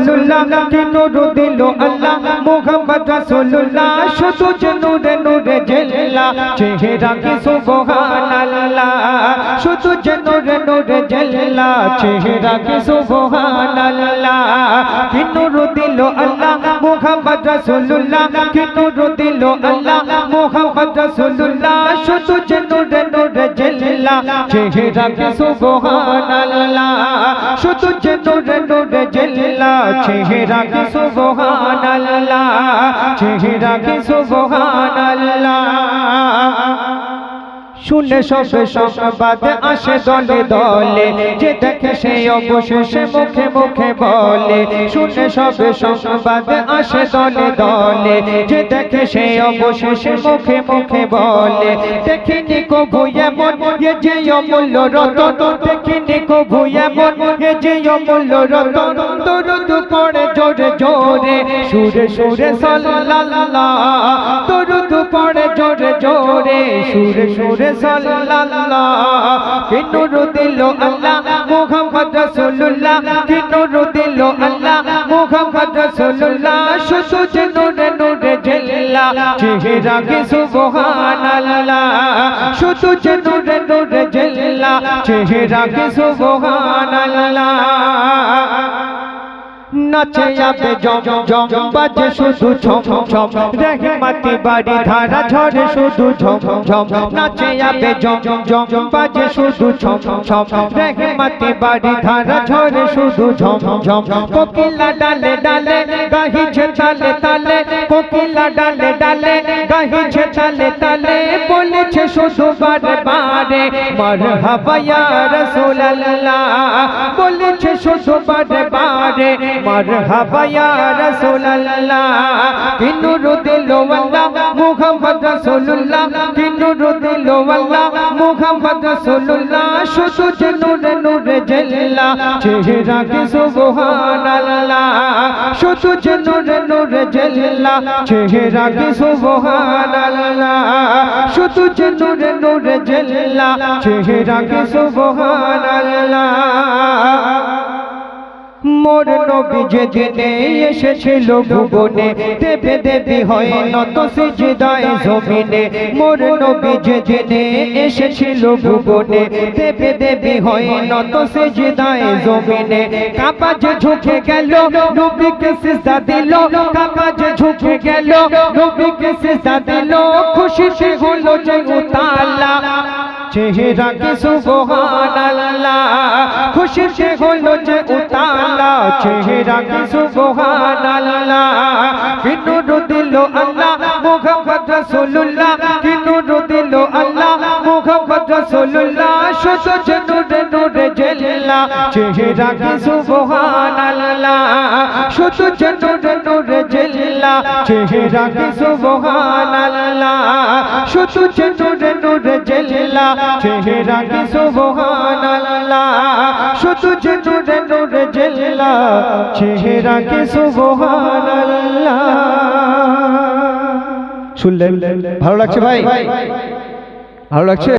রাসূলুল্লাহ কি নূর দিল আল্লাহ? মুহাম্মদ রাসূলুল্লাহ শুধু যে নূরে নূরে জেল্লা, চেহারা কি সুবহানাল্লাহ? শুধু যে নূরে নূরে জেল্লা, চেহারা কি সুবহানাল্লাহ? কি নূর দিল আল্লাহ? মুহাম্মদ রাসূলুল্লাহ কি নূর দিল আল্লাহ? মুহাম্মদ রাসূলুল্লাহ শুধু যে নূরে নূরে চেহারা কি সুবহানাল্লাহ? শুধু যে নোরে নোরে জেল্লা চেহারা কি সুবহানাল্লাহ চেহারা কি সুবহানাল্লাহ। শুনে সবে সংবাদ আসে দলে দলে। যে দেখে সে অবশেষে মুখে মুখে বলে। শুনে সবে সংবাদ আসে দলে দলে। যে দেখে সে অবশেষে মুখে মুখে বলে। দেখিনি কবু এমন এ যে অমূল্য রতন। দেখিনি কবু এমন এ যে অমূল্য রতন। দরুদ পড়ে জোরে জোরে, সুরে সুরে সাল্লাল্লাহ। দরুদ পড়ে জোরে জোরে, সুরে সুরে সাল্লাল্লাহ কি নূর দিল আল্লাহ, মুহাম্মদ রাসূলুল্লাহ কি নূর দিল আল্লাহ, মুহাম্মদ রাসূলুল্লাহ, শুধু যে নূরে নূরে জেল্লা, চেহারা কি সুবহানাল্লাহ? শুধু যে নূরে নূরে সুবহানাল্লাহ? নাচে যাবে জম জম বাজে শুধু ঝম ঝম। রহমতি বাড়ি, ধারা ঝরে শুধু ঝম ঝম। নাচে যাবে জম জম বাজে শুধু ঝম ঝম। রহমতি বাড়ি, ধারা ঝরে শুধু ঝম ঝম। কোকিলা ডালে ডালে গাহিছে তালে তালে। কোকিলা ডালে ডালে গাহিছে তালে তালে। বলেছে শুধু বারে বারে মারহাবা ইয়া রাসূলুল্লাহ। বলেছে শুধু বারে বারে মারহাবা ইয়া রাসূলুল্লাহ কি নূর দিল আল্লাহ মুহাম্মদ রাসূলুল্লাহ কি নূর দিল আল্লাহ মুহাম্মদ রাসূলুল্লাহ শুধু যে নূরে নূরে জেল্লা চেহারা কি সুবহানাল্লাহ শুধু যে নূরে নূরে জেল্লা চেহারা কি সুবহানাল্লাহ শুধু যে নূরে নূরে জেল্লা চেহারা কি সুবহানাল্লাহ মোর নবী যে দিনে এসেছিল ভুবনে, দেবে দেবী হয় নত সিজদায় জমিনে। মোর নবী যে দিনে এসেছিল ভুবনে, দেবে দেবী হয় নত সিজদায় জমিনে। কাপা যে ঝুঁকে গেল, নবীকে সিজদা দিল। কাপা যে ঝুঁকে গেল, নবীকে সিজদা দিল। খুশিতে হলো যে উতালা। চেহারা কি সুবহানাল্লাহ খুশিতে হলো যে উতালা চেহারা কি সুবহানাল্লাহ কি নূর দিল আল্লাহ মুহাম্মদ রাসূলুল্লাহ কি নূর দিল আল্লাহ মুহাম্মদ রাসূলুল্লাহ যে নূরে নূরে জেল্লা, চেহারা কি সুবহানাল্লাহ? শুধু যে নূরে নূরে জেল্লা, চেহারা কি সুবহানাল্লাহ? শুধু যে নূরে নূরে জেল্লা, চেহারা কি সুবহানাল্লাহ? শুধু যে নূরে নূরে জেল্লা, চেহারা কি সুবহানাল্লাহ? শুনলেন? ভালো লাগছে ভাই? ভালো লাগছে?